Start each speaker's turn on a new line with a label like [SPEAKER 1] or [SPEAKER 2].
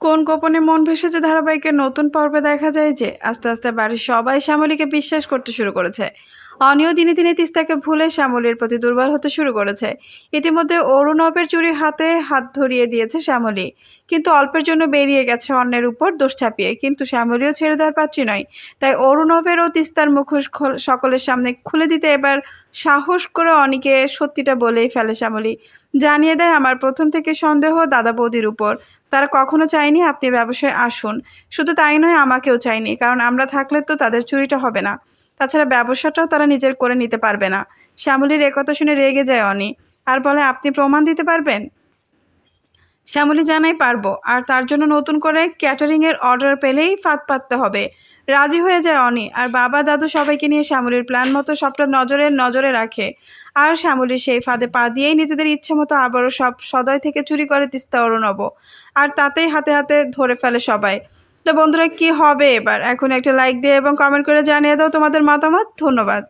[SPEAKER 1] কোন গোপনে মন ভেসেছে ধারাবাহিকের নতুন পর্বে দেখা যায় যে আস্তে আস্তে বাড়ির সবাই শ্যামলীকে বিশ্বাস করতে শুরু করেছে। অনিয় দিনে দিনে তিস্তাকে ভুলে শ্যামলীর প্রতি দুর্বল হতে শুরু করেছে। ইতিমধ্যে অরুণবের চুরি হাতে হাত ধরিয়ে দিয়েছে শ্যামলী। কিন্তু অল্পের জন্য বেরিয়ে গেছে অন্যের উপর দোষ চাপিয়ে। কিন্তু শ্যামলীও ছেড়ে দেওয়ার পাত্রী নয়। তাই অরুণবের ও তিস্তার মুখোশ সকলের সামনে খুলে দিতে এবার সাহস করে অনিকে সত্যিটা বলেই ফেলে শ্যামলী। জানিয়ে দেয়, আমার প্রথম থেকে সন্দেহ দাদা বৌদির উপর। তারা কখনো চায়নি আপনি ব্যবসায় আসুন। শুধু তাই নয়, আমাকেও চায়নি। কারণ আমরা থাকলে তো তাদের চুরিটা হবে না। তাছাড়া ব্যবসাটাও তারা নিজের করে নিতে পারবে না। শ্যামলীর একথা শুনে রেগে যায় অনি। আর বলে, আপনি প্রমাণ দিতে পারবেন? শ্যামলী জানাই, পারব। আর তার জন্য নতুন করে ক্যাটারিংয়ের অর্ডার পেলেই ফাঁদ পাততে হবে। রাজি হয়ে যায় অনি, আর বাবা, দাদু সবাইকে নিয়ে শ্যামলীর প্ল্যান মতো সবটা নজরে নজরে রাখে। আর শ্যামলীর সেই ফাঁদে পা দিয়েই নিজেদের ইচ্ছে মতো আবারও সব সদয় থেকে চুরি করে তিস্তা অরুণব আর তাতেই হাতে হাতে ধরে ফেলে সবাই। তো বন্ধুরা, কি হবে এবার? এখন একটা লাইক দিয়ে এবং কমেন্ট করে জানিয়ে দাও তোমাদের মতামত। ধন্যবাদ।